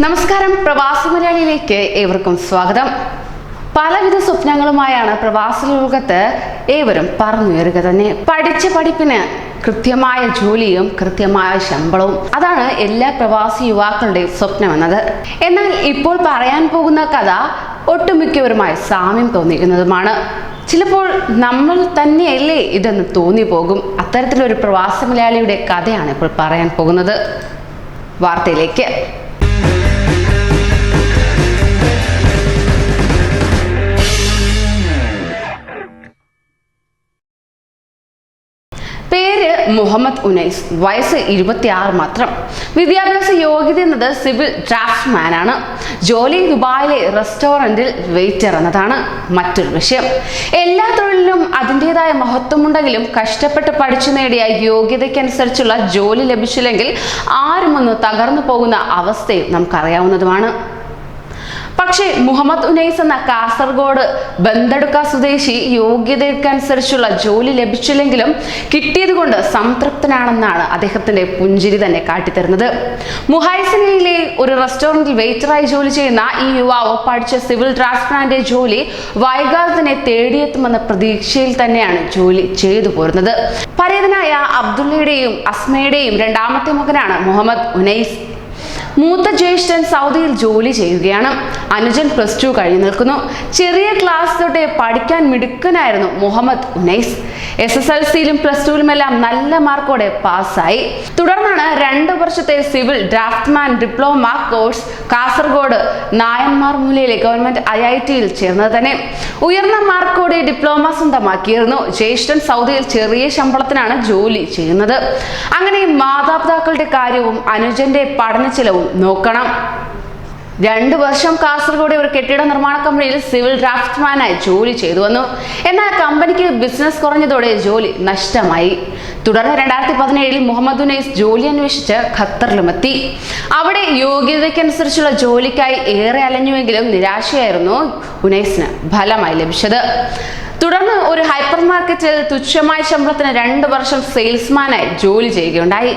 നമസ്കാരം. പ്രവാസി മലയാളിയിലേക്ക് ഏവർക്കും സ്വാഗതം. പലവിധ സ്വപ്നങ്ങളുമായാണ് പ്രവാസ ലോകത്ത് ഏവരും പറന്നുയരുക തന്നെ. പഠിച്ച പഠിപ്പിന് കൃത്യമായ ജോലിയും കൃത്യമായ ശമ്പളവും. അതാണ് എല്ലാ പ്രവാസി യുവാക്കളുടെയും സ്വപ്നമെന്നത്. എന്നാൽ ഇപ്പോൾ പറയാൻ പോകുന്ന കഥ ഒട്ടുമിക്കവരുമായി സാമ്യം തോന്നിക്കുന്നതുമാണ് ചിലപ്പോൾ നമ്മൾ തന്നെയല്ലേ ഇതെന്ന് തോന്നിപ്പോകും. അത്തരത്തിലൊരു പ്രവാസി മലയാളിയുടെ കഥയാണ് ഇപ്പോൾ പറയാൻ പോകുന്നത്. വാർത്തയിലേക്ക്. മുഹമ്മദ് ഉനൈസ് വയസ്സ് ഇരുപത്തിയാറ് മാത്രം. വിദ്യാഭ്യാസ യോഗ്യത എന്നത് സിവിൽ ഡ്രാഫ്റ്റ്മാൻ ആണ് ജോലി ദുബായിലെ റെസ്റ്റോറന്റിൽ വെയിറ്റർ എന്നതാണ് മറ്റൊരു വിഷയം. എല്ലാ തൊഴിലിനും അതിന്റെതായ മഹത്വമുണ്ടെങ്കിലും കഷ്ടപ്പെട്ട് പഠിച്ചു നേടിയ യോഗ്യതയ്ക്കനുസരിച്ചുള്ള ജോലി ലഭിച്ചില്ലെങ്കിൽ ആരുമൊന്ന് തകർന്നു പോകുന്ന അവസ്ഥയും നമുക്കറിയാവുന്നതുമാണ്. പക്ഷേ മുഹമ്മദ് ഉനൈസ് എന്ന കാസർഗോഡ് ബന്തടുക്ക സ്വദേശി യോഗ്യതയ്ക്കനുസരിച്ചുള്ള ജോലി ലഭിച്ചില്ലെങ്കിലും കിട്ടിയത് കൊണ്ട് സംതൃപ്തനാണെന്നാണ് അദ്ദേഹത്തിന്റെ പുഞ്ചിരി തന്നെ കാട്ടിത്തരുന്നത്. മുഹൈസനയിലെ ഒരു റെസ്റ്റോറന്റിൽ വെയിറ്ററായി ജോലി ചെയ്യുന്ന ഈ യുവാവ് പഠിച്ച സിവിൽ ട്രാൻസ്പ്ലാന്റ് ജോലി വൈകാതെ തന്നെ തേടിയെത്തുമെന്ന പ്രതീക്ഷയിൽ തന്നെയാണ് ജോലി ചെയ്തു പോരുന്നത്. പരേതനായ അബ്ദുള്ളയുടെയും അസ്മയുടെയും രണ്ടാമത്തെ മകനാണ് മുഹമ്മദ് ഉനൈസ്. മൂത്ത ജ്യേഷ്ഠൻ സൗദിയിൽ ജോലി ചെയ്യുകയാണ്. അനുജൻ പ്ലസ് ടു കഴിഞ്ഞു നിൽക്കുന്നു. ചെറിയ ക്ലാസ് തൊട്ടേ പഠിക്കാൻ മിടുക്കനായിരുന്നു Muhammad Unais. S S L സിയിലും plus ടുവിലുമെല്ലാം നല്ല മാർക്കോടെ പാസ്സായി. തുടർന്നാണ് രണ്ട് വർഷത്തെ civil draftsman diploma course Kasaragod നായന്മാർ മൂലയിലെ ഗവൺമെന്റ് ഐ ഐ ടിയിൽ ചേർന്നത് തന്നെ. ഉയർന്ന മാർക്കോടെ ഡിപ്ലോമ സ്വന്തമാക്കിയിരുന്നു. ജ്യേഷ്ഠൻ സൗദിയിൽ ചെറിയ ശമ്പളത്തിനാണ് ജോലി ചെയ്യുന്നത്. അങ്ങനെ മാതാപിതാക്കളുടെ കാര്യവും അനുജന്റെ പഠന ചെലവും നോക്കണം. രണ്ടു വർഷം കാസർഗോഡ് ഒരു കെട്ടിട നിർമ്മാണ കമ്പനിയിൽ സിവിൽ ഡ്രാഫ്റ്റ്മാനായി ജോലി ചെയ്തു വന്നു. എന്നാൽ കമ്പനിക്ക് ബിസിനസ് കുറഞ്ഞതോടെ ജോലി നഷ്ടമായി. തുടർന്ന് രണ്ടായിരത്തി പതിനേഴിൽ മുഹമ്മദ് ഉനൈസ് ജോലി അന്വേഷിച്ച് ഖത്തറിലുമെത്തി. അവിടെ യോഗ്യതയ്ക്കനുസരിച്ചുള്ള ജോലിക്കായി ഏറെ അലഞ്ഞുവെങ്കിലും നിരാശയായിരുന്നു ഉനൈസിന് ഫലമായി ലഭിച്ചത്. തുടർന്ന് ഒരു ഹൈപ്പർ മാർക്കറ്റിൽ തുച്ഛമായ ശമ്പളത്തിന് രണ്ട് വർഷം സെയിൽസ്മാനായി ജോലി ചെയ്യുകയുണ്ടായി.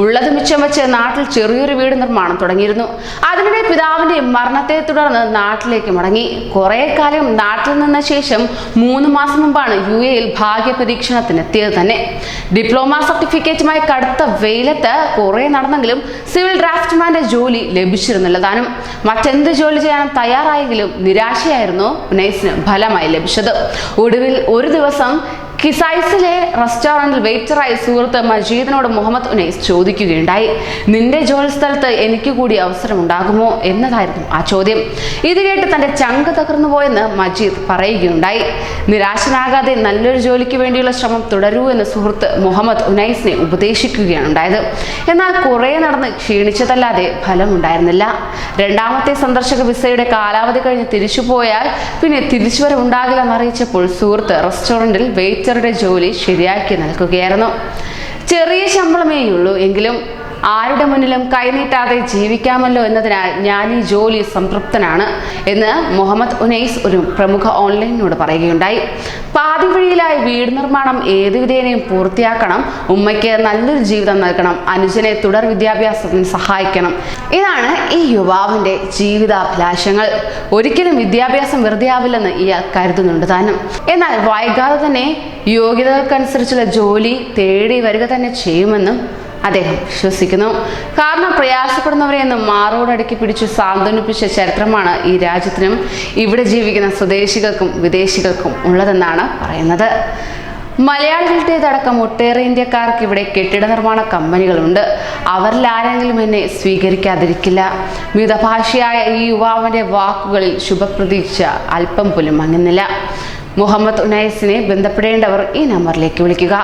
ഉള്ളത് മിച്ചം വെച്ച് നാട്ടിൽ ചെറിയൊരു വീട് നിർമ്മാണം തുടങ്ങിയിരുന്നു. അതിനിടെ പിതാവിന്റെ മരണത്തെ തുടർന്ന് നാട്ടിലേക്ക് മടങ്ങി. കുറെ കാലം നാട്ടിൽ നിന്ന ശേഷം മൂന്ന് മാസം മുമ്പാണ് യു എയിൽ ഭാഗ്യ പരീക്ഷണത്തിന് എത്തിയത് തന്നെ. ഡിപ്ലോമ സർട്ടിഫിക്കറ്റുമായി കടുത്ത വെയിലത്ത് കുറെ നടന്നെങ്കിലും സിവിൽ ഡ്രാഫ്റ്റ്മാന്റെ ജോലി ലഭിച്ചിരുന്നില്ല താനും മറ്റെന്ത് ജോലി ചെയ്യാൻ തയ്യാറായെങ്കിലും നിരാശയായിരുന്നു ഉനൈസിന് ഫലമായി ലഭിച്ചത്. ഒടുവിൽ ഒരു ദിവസം കിസൈസിലെ റെസ്റ്റോറന്റിൽ വെയിറ്ററായ സുഹൃത്ത് മജീദിനോട് മുഹമ്മദ് ഉനൈസ് ചോദിക്കുകയുണ്ടായി. നിന്റെ ജോലി സ്ഥലത്ത് എനിക്ക് കൂടി അവസരമുണ്ടാകുമോ? എന്നതായിരുന്നു ആ ചോദ്യം. ഇത് കേട്ട് തന്റെ ചങ്ക് തകർന്നു പോയെന്ന് മജീദ് പറയുകയുണ്ടായി. നിരാശനാകാതെ നല്ലൊരു ജോലിക്ക് വേണ്ടിയുള്ള ശ്രമം തുടരൂ എന്ന് സുഹൃത്ത് മുഹമ്മദ് ഉനൈസിനെ ഉപദേശിക്കുകയാണ് ഉണ്ടായത് എന്നാൽ കുറേ നടന്ന് ക്ഷീണിച്ചതല്ലാതെ ഫലമുണ്ടായിരുന്നില്ല. രണ്ടാമത്തെ സന്ദർശക വിസയുടെ കാലാവധി കഴിഞ്ഞ് തിരിച്ചുപോയാൽ പിന്നെ തിരിച്ചുവരവുണ്ടാകില്ലെന്നറിയിച്ചപ്പോൾ സുഹൃത്ത് റെസ്റ്റോറന്റിൽ വെയിറ്ററുടെ ജോലി ശരിയാക്കി നൽകുകയായിരുന്നു. ചെറിയ ശമ്പളമേയുള്ളൂ. എങ്കിലും ആരുടെ മുന്നിലും കൈനീട്ടാതെ ജീവിക്കാമല്ലോ എന്നതിനാൽ ഞാൻ ഈ ജോലി സംതൃപ്തനാണ് എന്ന് മുഹമ്മദ് ഉനൈസ് ഒരു പ്രമുഖ ഓൺലൈനിനോട് പറയുകയുണ്ടായി. പാതിവഴിയിലായി വീട് നിർമ്മാണം ഏതുവിധേനയും പൂർത്തിയാക്കണം. ഉമ്മയ്ക്ക് നല്ലൊരു ജീവിതം നൽകണം. അനുജനെ തുടർ വിദ്യാഭ്യാസത്തിന് സഹായിക്കണം. ഇതാണ് ഈ യുവാവിന്റെ ജീവിതാഭിലാഷങ്ങൾ. ഒരിക്കലും വിദ്യാഭ്യാസം വെറുതെ ആവില്ലെന്ന് ഇയാൾ കരുതുന്നുണ്ട് താനും. എന്നാൽ വൈകാതെ തന്നെ യോഗ്യതകൾക്കനുസരിച്ചുള്ള ജോലി തേടി വരിക തന്നെ ചെയ്യുമെന്നും അദ്ദേഹം വിശ്വസിക്കുന്നു. കാരണം പ്രയാസപ്പെടുന്നവരെ എന്ന് മാറോടടുക്കി പിടിച്ചു സാന്ത്വനിപ്പിച്ച ചരിത്രമാണ് ഈ രാജ്യത്തിനും ഇവിടെ ജീവിക്കുന്ന സ്വദേശികൾക്കും വിദേശികൾക്കും ഉള്ളതെന്നാണ് പറയുന്നത്. മലയാളികളുടേതടക്കം ഒട്ടേറെ ഇന്ത്യക്കാർക്ക് ഇവിടെ കെട്ടിട നിർമ്മാണ കമ്പനികളുണ്ട്. അവരിൽ ആരെങ്കിലും എന്നെ സ്വീകരിക്കാതിരിക്കില്ല. മിതഭാഷയായ ഈ യുവാവിന്റെ വാക്കുകളിൽ ശുഭപ്രതീക്ഷ അല്പം പോലും മങ്ങുന്നില്ല. മുഹമ്മദ് ഉനൈസിനെ ബന്ധപ്പെടേണ്ടവർ ഈ നമ്പറിലേക്ക് വിളിക്കുക.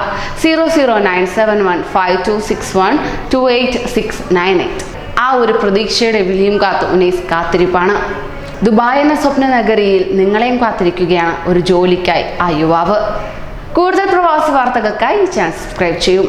Zero zero nine seven one five two six one two eight six nine eight. ആ ഒരു പ്രതീക്ഷയുടെ വിളിയും കാത്ത് ഉനൈസ് കാത്തിരിപ്പാണ്. ദുബായ് എന്ന സ്വപ്ന നഗരിയിൽ നിങ്ങളെയും കാത്തിരിക്കുകയാണ് ഒരു ജോലിക്കായി ആ യുവാവ്. കൂടുതൽ പ്രവാസി വാർത്തകൾക്കായി ഈ ചാനൽ സബ്സ്ക്രൈബ് ചെയ്യും.